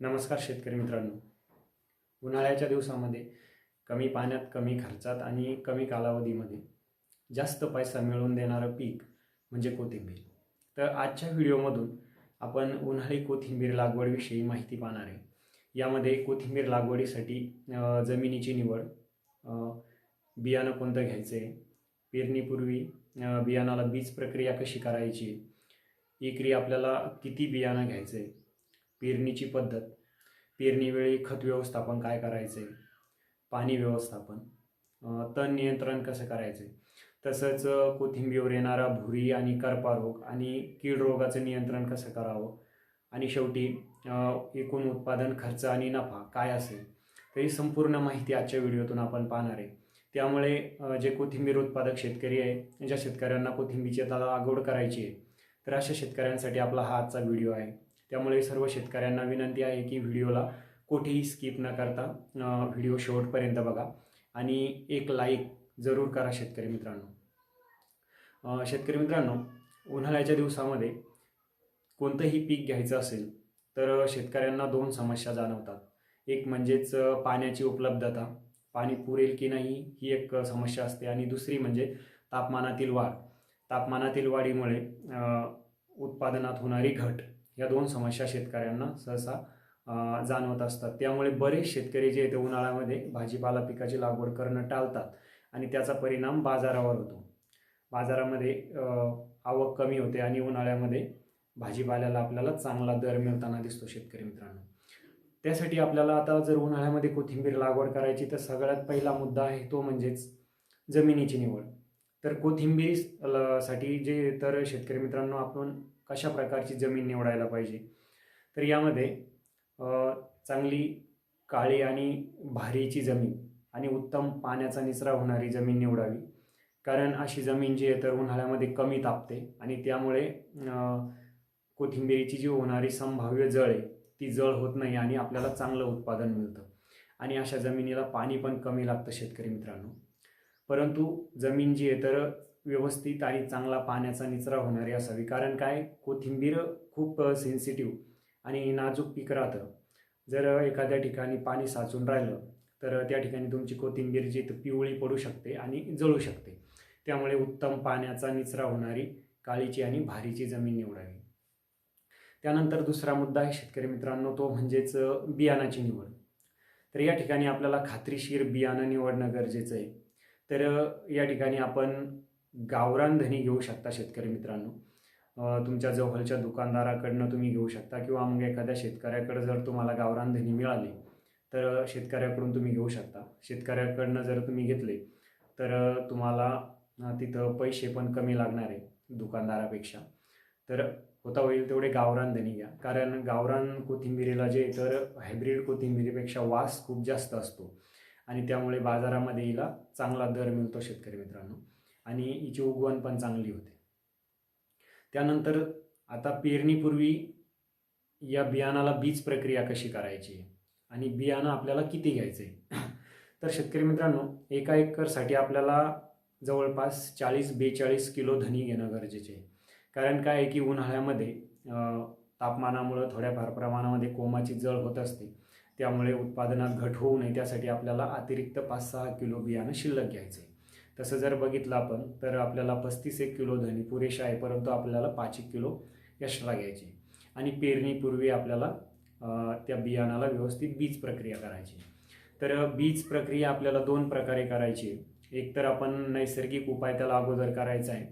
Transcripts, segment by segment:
नमस्कार शेतकरी मित्रांनो. उन्हाळ्याच्या दिवसामध्ये कमी पाण्यात कमी खर्चात आणि कमी कालावधीमध्ये जास्त पैसा मिळवून देणारं पीक म्हणजे कोथिंबीर. तर आजच्या व्हिडिओमधून आपण उन्हाळी कोथिंबीर लागवडीविषयी माहिती पाहणार आहे. यामध्ये कोथिंबीर लागवडीसाठी जमिनीची निवड बियाणं कोणतं घ्यायचं आहे पेरणीपूर्वी बियाणाला बीज प्रक्रिया कशी करायची एकरी आपल्याला किती बियाणं घ्यायचं आहे पेरणीची पद्धत. पेरणीवेळी खत व्यवस्थापन काय करायचं आहे पाणी व्यवस्थापन. तण नियंत्रण कसं करायचं आहे तसंच कोथिंबीवर येणारा भुरी आणि करपा रोग आणि कीड रोगाचं नियंत्रण कसं करावं? आणि शेवटी एकूण उत्पादन खर्च आणि नफा काय असेल? तर ही संपूर्ण माहिती आजच्या व्हिडिओतून आपण पाहणार आहे. त्यामुळे जे कोथिंबीर उत्पादक शेतकरी आहे ज्या शेतकऱ्यांना कोथिंबीरची आता लागवड करायची आहे तर अशा शेतकऱ्यांसाठी आपला हा आजचा व्हिडिओ आहे. त्यामुळे सर्व शेतकऱ्यांना विनंती आहे की व्हिडिओला कुठेही स्किप न करता व्हिडिओ शेवटपर्यंत बघा आणि एक लाईक जरूर करा शेतकरी मित्रांनो. शेतकरी मित्रांनो उन्हाळ्याच्या दिवसामध्ये कोणतंही पीक घ्यायचं असेल तर शेतकऱ्यांना दोन समस्या जाणवतात. एक म्हणजेच पाण्याची उपलब्धता. पाणी पुरेल की नाही ही एक समस्या असते. आणि दुसरी म्हणजे तापमानातील वाढ. तापमानातील वाढीमुळे उत्पादनात होणारी घट. या दोन समस्या शेतकऱ्यांना सहसा जाणवत असतात. त्यामुळे बरेच शेतकरी जे ते उन्हाळ्यामध्ये भाजीपाला पिकाची लागवड करणं टाळतात आणि त्याचा परिणाम बाजारावर होतो. बाजारामध्ये आवक कमी होते आणि उन्हाळ्यामध्ये भाजीपाल्याला आपल्याला चांगला दर मिळताना दिसतो शेतकरी मित्रांनो. त्यासाठी आपल्याला आता जर उन्हाळ्यामध्ये कोथिंबीर लागवड करायची तर सगळ्यात पहिला मुद्दा आहे तो म्हणजेच जमिनीची निवड. तर कोथिंबीर ल- साठी जे तर शेतकरी मित्रांनो आपण कशा प्रकारची जमीन निवडायला पाहिजे? तर यामध्ये चांगली काळी आणि भारीची जमीन आणि उत्तम पाण्याचा निचरा होणारी जमीन निवडावी. कारण अशी जमीन जी आहे तर उन्हाळ्यामध्ये कमी तापते आणि त्यामुळे कोथिंबिरीची जी होणारी संभाव्य जळ आहे ती जळ होत नाही आणि आपल्याला चांगलं उत्पादन मिळतं. आणि अशा जमिनीला पाणी पण कमी लागतं शेतकरी मित्रांनो. परंतु जमीन जी आहे तर व्यवस्थित आणि चांगला पाण्याचा निचरा होणारी असावी. कारण काय? कोथिंबीर खूप सेन्सिटिव्ह आणि नाजूक पीक राहतं. जर एखाद्या ठिकाणी पाणी साचून राहिलं तर त्या ठिकाणी तुमची कोथिंबीर जी पिवळी पडू शकते आणि जळू शकते. त्यामुळे उत्तम पाण्याचा निचरा होणारी काळीची आणि भारीची जमीन निवडावी. त्यानंतर दुसरा मुद्दा आहे शेतकरी मित्रांनो तो म्हणजेच बियाणाची निवड. तर या ठिकाणी आपल्याला खात्रीशीर बियाणं निवडणं गरजेचं आहे. तर या ठिकाणी आपण गावरान धनी घेऊ शकता शेतकरी मित्रांनो. तुमच्या जवळच्या दुकानदाराकडनं तुम्ही घेऊ शकता किंवा मग एखाद्या शेतकऱ्याकडे जर तुम्हाला गावरान धनी मिळाले तर शेतकऱ्याकडून तुम्ही घेऊ शकता. शेतकऱ्याकडनं जर तुम्ही घेतले तर तुम्हाला तिथं पैसे पण कमी लागणार आहे दुकानदारापेक्षा. तर होता होईल तेवढे गावरान धनी घ्या. कारण गावरान कोथिंबिरीला जे तर हायब्रिड कोथिंबिरीपेक्षा वास खूप जास्त असतो. आणि त्यामुळे बाजारामध्ये हिला चांगला दर मिळतो शेतकरी मित्रांनो. आणि हिची उगवण पण चांगली होते. त्यानंतर आता पेरणीपूर्वी या बियाणाला बीज प्रक्रिया कशी करायची आणि बियाणं आपल्याला किती घ्यायचं? आहे तर शेतकरी मित्रांनो एका एकरसाठी आपल्याला जवळपास चाळीस बेचाळीस किलो धनी घेणं गरजेचे आहे. कारण काय आहे की उन्हाळ्यामध्ये तापमानामुळं थोड्याफार प्रमाणामध्ये कोमाची जळ होत असते. त्यामुळे उत्पादनात घट होऊ नये त्यासाठी आपल्याला अतिरिक्त पाच सहा किलो बियाणं शिल्लक घ्यायचं आहे. तसं जर बघितलं आपण तर आपल्याला पस्तीस एक किलो धनी पुरेशा आहे परंतु आपल्याला पाच एक किलो एक्स्ट्रा घ्यायची आणि पेरणीपूर्वी आपल्याला त्या बियाणाला व्यवस्थित बीज प्रक्रिया करायची तर बीज प्रक्रिया आपल्याला दोन प्रकारे करायची एक तर आपण नैसर्गिक उपाय त्याला अगोदर करायचा आहे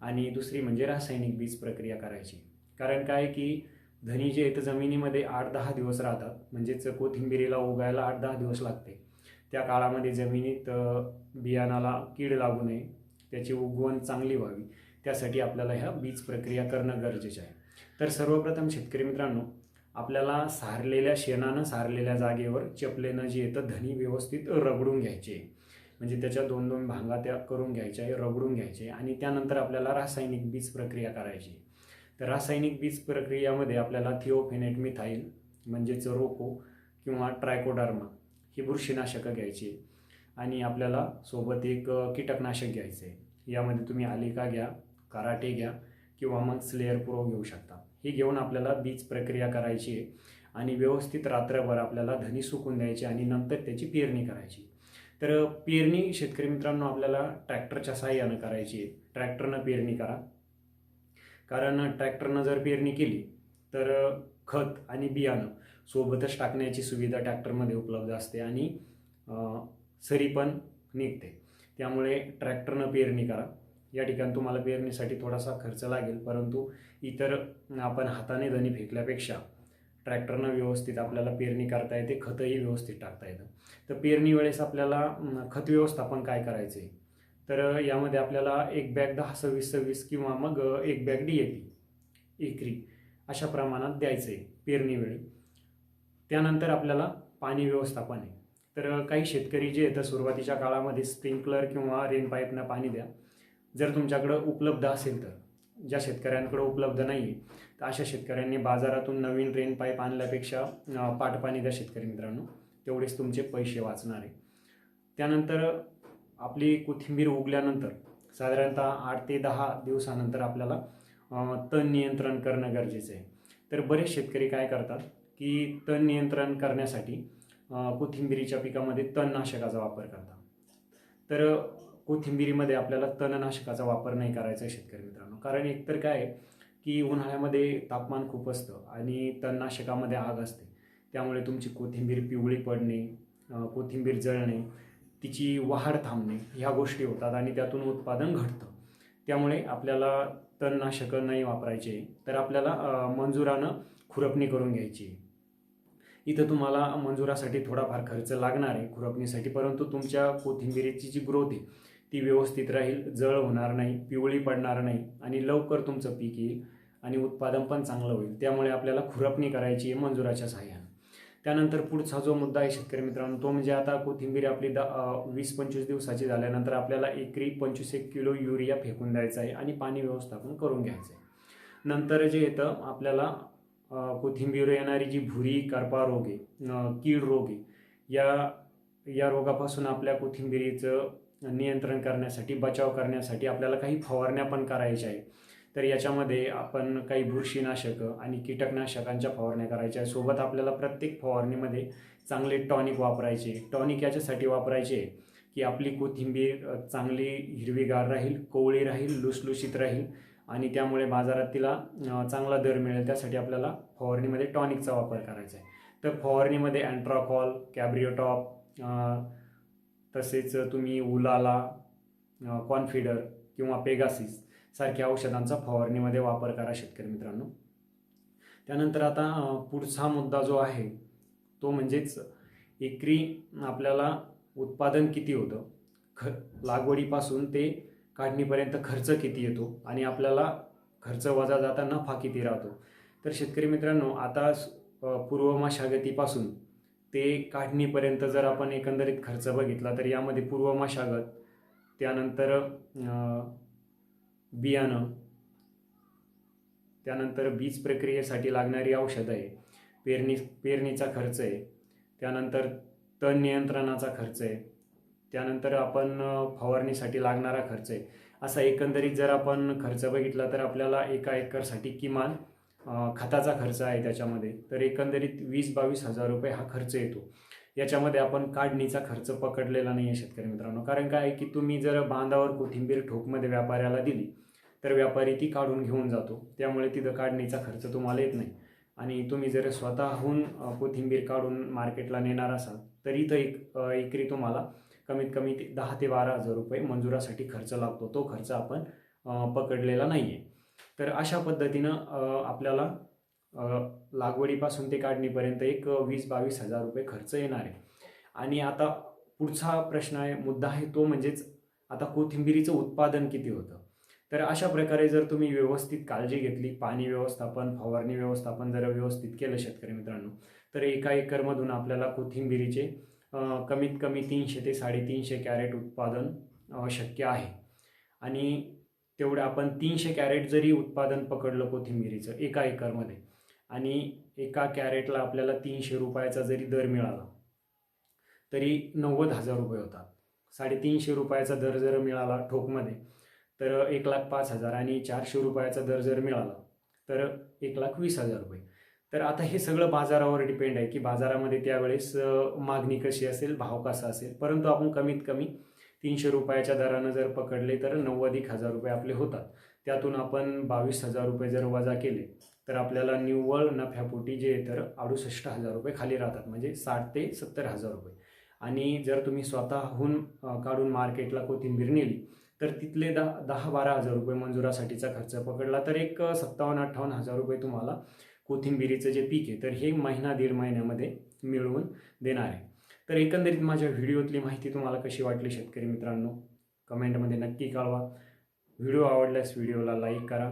आणि दुसरी म्हणजे रासायनिक बीज प्रक्रिया करायची कारण काय की धनी जे आहेत जमिनीमध्ये आठ दहा दिवस राहतात. म्हणजेच कोथिंबिरीला उगायला आठ दहा दिवस लागते. त्या काळामध्ये जमिनीत बियाणाला कीड लागू नये त्याची उगवण चांगली व्हावी. त्यासाठी आपल्याला ह्या बीज प्रक्रिया करणं गरजेचं आहे. तर सर्वप्रथम शेतकरी मित्रांनो आपल्याला सारलेल्या शेणानं सारलेल्या जागेवर चपलेनं जे येतं धनी व्यवस्थित रगडून घ्यायचे. म्हणजे त्याच्या दोन दोन भांगा त्या करून घ्यायच्या आहे रगडून घ्यायचे आणि त्यानंतर आपल्याला रासायनिक बीज प्रक्रिया करायची. तर रासायनिक बीज प्रक्रियामध्ये आपल्याला थिओफेनेट मिथाईल म्हणजेच रोको किंवा ट्रायकोडार्मा ही बुरशीनाशकं घ्यायची आणि आपल्याला सोबत एक कीटकनाशक घ्यायचं आहे यामध्ये तुम्ही आलिका घ्या कराटे घ्या किंवा मग स्लेअर प्रो घेऊ शकता. ही घेऊन आपल्याला बीज प्रक्रिया करायची आहे आणि व्यवस्थित रात्रभर आपल्याला धनी सुकून द्यायची आणि नंतर त्याची पेरणी करायची. तर पेरणी शेतकरी मित्रांनो आपल्याला ट्रॅक्टरच्या साहाय्यानं करायची आहे. ट्रॅक्टरनं पेरणी करा. कारण ट्रॅक्टरनं जर पेरणी केली तर खत आणि बियाणं सोबतच टाकण्याची सुविधा ट्रॅक्टरमध्ये उपलब्ध असते आणि सरी पण निघते. त्यामुळे ट्रॅक्टरनं पेरणी करा. या ठिकाणी तुम्हाला पेरणीसाठी थोडासा खर्च लागेल परंतु इतर आपण हाताने धनी फेकल्यापेक्षा ट्रॅक्टरनं व्यवस्थित आपल्याला पेरणी करता येते खतही व्यवस्थित टाकता येतं. तर पेरणी वेळेस आपल्याला खत व्यवस्थापन काय करायचं आहे तर यामध्ये आपल्याला एक बॅग दहा सव्वीस सव्वीस किंवा मग एक बॅग डी ए पी एकरी अशा प्रमाणात द्यायचं आहे पेरणीवेळी त्यानंतर आपल्याला पाणी व्यवस्थापन आहे. तर काही शेतकरी जे येतं सुरुवातीच्या काळामध्ये स्प्रिंकलर किंवा रेन पाईपनं पाणी द्या. जर तुमच्याकडं उपलब्ध असेल तर ज्या शेतकऱ्यांकडं उपलब्ध नाही आहे तर अशा शेतकऱ्यांनी बाजारातून नवीन रेन पाईप आणल्यापेक्षा पाठपाणी पाटपाणी द्या शेतकरी मित्रांनो. तेवढेच तुमचे पैसे वाचणार आहे. त्यानंतर आपली कोथिंबीर उगल्यानंतर साधारणतः आठ ते दहा दिवसानंतर आपल्याला तण नियंत्रण करणं गरजेचं आहे. तर बरेच शेतकरी काय करतात की तण नियंत्रण करण्यासाठी कोथिंबिरीच्या पिकामध्ये तणनाशकाचा वापर करतात तर कोथिंबिरीमध्ये आपल्याला तणनाशकाचा वापर नाही करायचा आहे शेतकरी मित्रांनो. कारण एकतर काय आहे की उन्हाळ्यामध्ये तापमान खूप असतं आणि तणनाशकामध्ये आग असते. त्यामुळे तुमची कोथिंबीर पिवळी पडणे कोथिंबीर जळणे तिची वाढ थांबणे ह्या गोष्टी होतात आणि त्यातून उत्पादन घटतं. त्यामुळे आपल्याला तणनाशकं नाही वापरायचे. तर आपल्याला मंजुरानं खुरपणी करून घ्यायची आहे. इथं तुम्हाला मंजुरासाठी थोडाफार खर्च लागणार आहे खुरपणीसाठी. परंतु तुमच्या कोथिंबिरीची जी ग्रोथ आहे ती व्यवस्थित राहील जळ होणार नाही पिवळी पडणार नाही आणि लवकर तुमचं पीक येईल आणि उत्पादन पण चांगलं होईल. त्यामुळे आपल्याला खुरपणी करायची आहे मंजुराच्या सहाय्यानं त्यानंतर पुढचा जो मुद्दा आहे शेतकरी मित्रांनो तो म्हणजे आता कोथिंबीर आपली दा वीस पंचवीस दिवसाची झाल्यानंतर आपल्याला एकरी पंचवीस एक किलो युरिया फेकून द्यायचा आहे आणि पाणी व्यवस्थापन करून घ्यायचं आहे. नंतर जे येतं आपल्याला कोथिंबीर येणारी जी भुरी करपा रोग आहे कीड रोग आहे या या रोगापासून आपल्या कोथिंबिरीचं नियंत्रण करण्यासाठी बचाव करण्यासाठी आपल्याला काही फवारण्या पण करायच्या आहे तर याच्यामध्ये आपण काही बुरशीनाशकं आणि कीटकनाशकांच्या फवारण्या करायच्या आहे सोबत आपल्याला प्रत्येक फवारणीमध्ये चांगले टॉनिक वापरायचे टॉनिक याच्यासाठी वापरायचे की आपली कोथिंबीर चांगली हिरवीगार राहील कोवळी राहील लुसलुशीत राहील आणि त्यामुळे बाजारात तिला चांगला दर मिळेल. त्यासाठी आपल्याला फवारणीमध्ये टॉनिकचा वापर करायचा आहे. तर फवारणीमध्ये अँट्राकॉल कॅब्रिओटॉप तसेच तुम्ही उलाला अ, कॉन्फिडर किंवा पेगासिस सारख्या औषधांचा फवारणीमध्ये वापर करा शेतकरी मित्रांनो. त्यानंतर आता पुढचा मुद्दा जो आहे तो म्हणजेच एकरी आपल्याला उत्पादन किती होतं? ख लागवडीपासून ते काढणीपर्यंत खर्च किती येतो आणि आपल्याला खर्च वजा जाता नफा किती राहतो? तर शेतकरी मित्रांनो आता पूर्व मशागतीपासून ते काढणीपर्यंत जर आपण एकंदरीत खर्च बघितला तर यामध्ये पूर्व मशागत त्यानंतर बियाणं त्यानंतर बीज प्रक्रियेसाठी लागणारी औषधं आहे पेरणी पेरणीचा खर्च आहे त्यानंतर तण नियंत्रणाचा खर्च आहे त्यानंतर आपण फवारणीसाठी लागणारा खर्च आहे. असा एकंदरीत जर आपण खर्च बघितला तर आपल्याला एका एकरसाठी किमान खताचा खर्च आहे त्याच्यामध्ये. तर एकंदरीत वीस बावीस हजार रुपये हा खर्च येतो. याच्यामध्ये आपण काढणीचा खर्च पकडलेला नाही आहे शेतकरी मित्रांनो. कारण काय आहे की तुम्ही जर बांधावर कोथिंबीर ठोकमध्ये व्यापाऱ्याला दिली तर व्यापारी ती काढून घेऊन जातो. त्यामुळे तिथं काढणीचा खर्च तुम्हाला येत नाही. आणि तुम्ही जर स्वतःहून कोथिंबीर काढून मार्केटला नेणार असाल तर इथं एक एकरी तुम्हाला कमीत कमी ते दहा ते बारा हजार रुपये मंजुरासाठी खर्च लागतो. तो खर्च आपण पकडलेला नाही आहे तर अशा पद्धतीनं आपल्याला लागवडीपासून ते काढणीपर्यंत एक वीस बावीस हजार रुपये खर्च येणार आहे. आणि आता पुढचा प्रश्न आहे मुद्दा आहे तो म्हणजेच आता कोथिंबिरीचं उत्पादन किती होतं? तर अशा प्रकारे जर तुम्ही व्यवस्थित काळजी घेतली पाणी व्यवस्थापन फवारणी व्यवस्थापन जर व्यवस्थित केलं शेतकरी मित्रांनो तर एका एकरमधून आपल्याला कोथिंबिरीचे कमीत कमी तीनशे ते साडेतीनशे कॅरेट उत्पादन शक्य आहे. आणि तेवढं आपण तीनशे कॅरेट जरी उत्पादन पकडलं कोथिंबिरीचं एका एकरमध्ये आणि एका कॅरेटला आपल्याला तीनशे रुपयाचा जरी दर मिळाला तरी नव्वद हजार रुपये होतात. साडेतीनशे रुपयाचा दर जर मिळाला ठोकमध्ये तर एक लाख पाच हजार आणि चारशे रुपयाचा दर जर मिळाला तर एक लाख वीस हजार तर आता हे सगळं बाजारावर डिपेंड आहे की बाजारामध्ये त्यावेळेस मागणी कशी असेल भाव कसा असेल? परंतु आपण कमीत कमी तीनशे रुपयाच्या दरानं जर पकडले तर नव्वद एक हजार रुपये आपले होतात. त्यातून आपण बावीस हजार रुपये जर वजा केले तर आपल्याला निव्वळ नफ्यापोटी जे तर अडुसष्ट हजार रुपये खाली राहतात. म्हणजे साठ ते सत्तर हजार रुपये. आणि जर तुम्ही स्वतःहून काढून मार्केटला कोथिंबीर नेली तर तिथले दहा दहा बारा हजार रुपये मंजुरासाठीचा खर्च पकडला तर एक सत्तावन्न अठ्ठावन्न हजार रुपये तुम्हाला कोथिंबिरीचं जे पीक आहे तर हे महिना दीड महिन्यामध्ये मिळवून देणार आहे. तर एकंदरीत माझ्या व्हिडिओतली माहिती तुम्हाला कशी वाटली शेतकरी मित्रांनो? कमेंटमध्ये नक्की कळवा. व्हिडिओ आवडल्यास व्हिडिओला लाईक करा.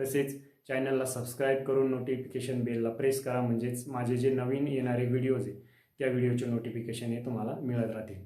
तसेच चॅनलला सबस्क्राईब करून नोटिफिकेशन बेलला प्रेस करा. म्हणजेच माझे जे नवीन येणारे व्हिडिओज आहे त्या व्हिडिओचे नोटिफिकेशन हे तुम्हाला मिळत राहतील.